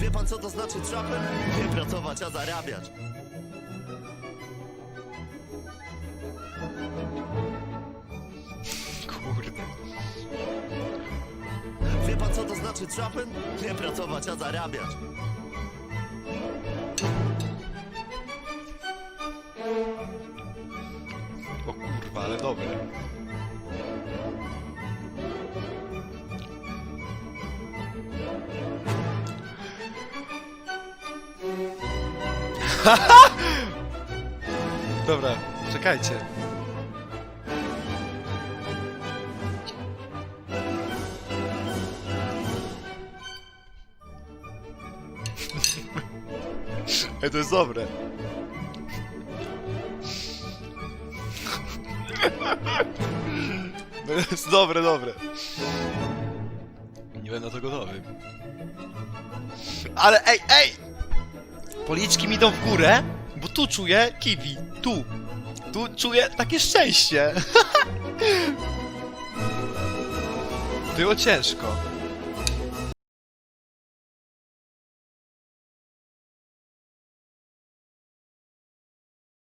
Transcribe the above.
Wie pan co to znaczy trapem? Nie pracować, a zarabiać. Kurde. Wie pan co to znaczy trapem? Nie pracować, a zarabiać. O kurwa, ale dobre. Dobra, czekajcie. Ej, to jest dobre. To jest dobre, dobre. Nie będę na to gotowy. Ale ej, ej! Policzki mi idą w górę, bo tu czuję kiwi. Tu. Tu czuję takie szczęście. Było ciężko.